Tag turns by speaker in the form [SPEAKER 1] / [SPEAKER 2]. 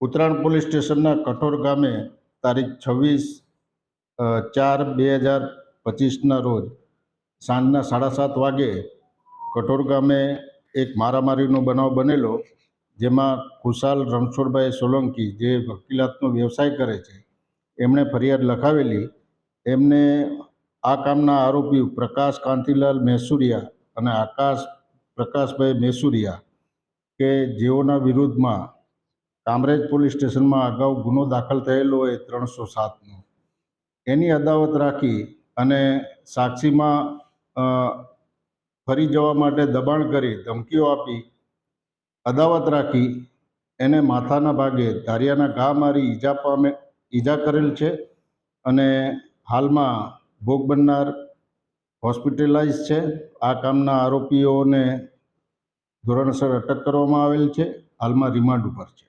[SPEAKER 1] Uttarayan police સ્ટેશનના કઠોર ગામે તારીખ છવ્વીસ ચાર બે હજાર પચીસના રોજ સાંજના સાડા સાત વાગે કઠોર ગામે એક મારામારીનો બનાવ બનેલો, જેમાં ખુશાલ રણછોડભાઈ સોલંકી, જે વકીલાતનો વ્યવસાય કરે છે, એમણે ફરિયાદ લખાવેલી. એમને આ કામના આરોપી પ્રકાશ કાંતિલાલ મેસુરિયા અને આકાશ પ્રકાશભાઈ મહેસુરિયા કે જેઓના વિરુદ્ધમાં કામરેજ પોલીસ સ્ટેશનમાં અગાઉ ગુનો દાખલ થયેલો હોય ત્રણસો સાતનો. એની અદાવત રાખી અને સાક્ષીમાં ફરી જવા માટે દબાણ કરી ધમકીઓ આપી, અદાવત રાખી એને માથાના ભાગે ધારિયાના ઘા મારી ઈજા પામે, ઈજા કરેલ છે અને હાલમાં ભોગ બનનાર હોસ્પિટલાઇઝ છે. આ કામના આરોપીઓને ધોરણસર અટક કરવામાં આવેલ છે. હાલમાં રિમાન્ડ ઉપર છે.